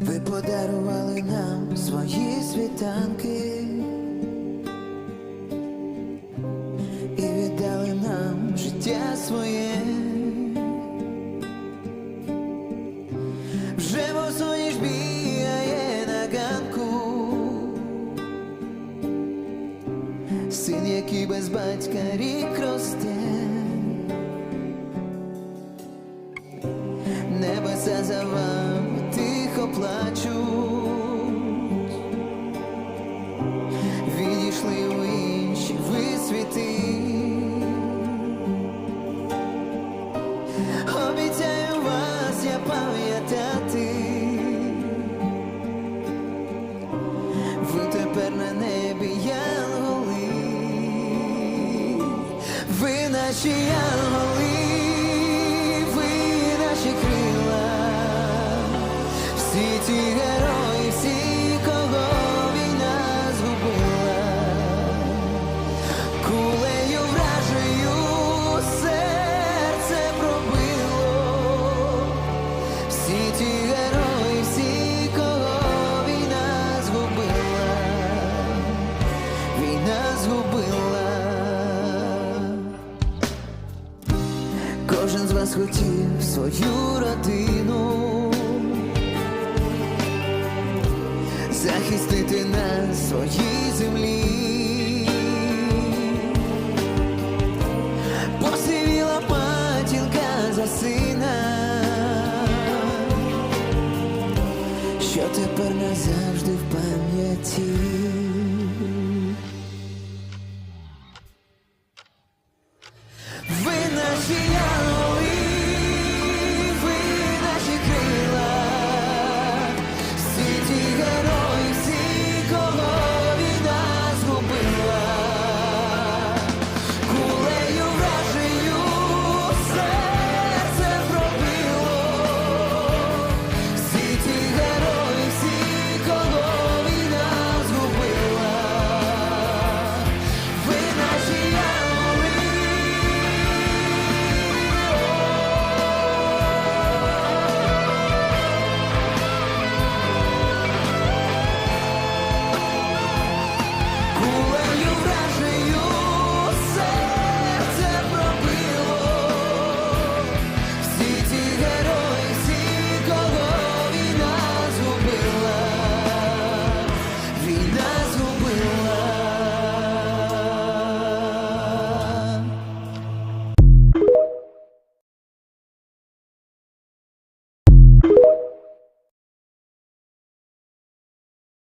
Ви подарували нам свої світанки і віддали нам життя своє. Вже босоніж бігає на ганку, син, який без батька рік росте. Небеса за вами плачуть, відійшли у інші висвіти. Обіцяю вас я пам'ятати. Ви тепер на небі янголи, ви наші янголи, ви наші крила, всі ті герої, всі, кого війна згубила, кулею вражею серце пробило, всі ті герої, всі, кого війна згубила, війна згубила. Кожен з вас хотів свою родину захистити на своїй землі, посивіла матінка за сина, що тепер назавжди в пам'яті.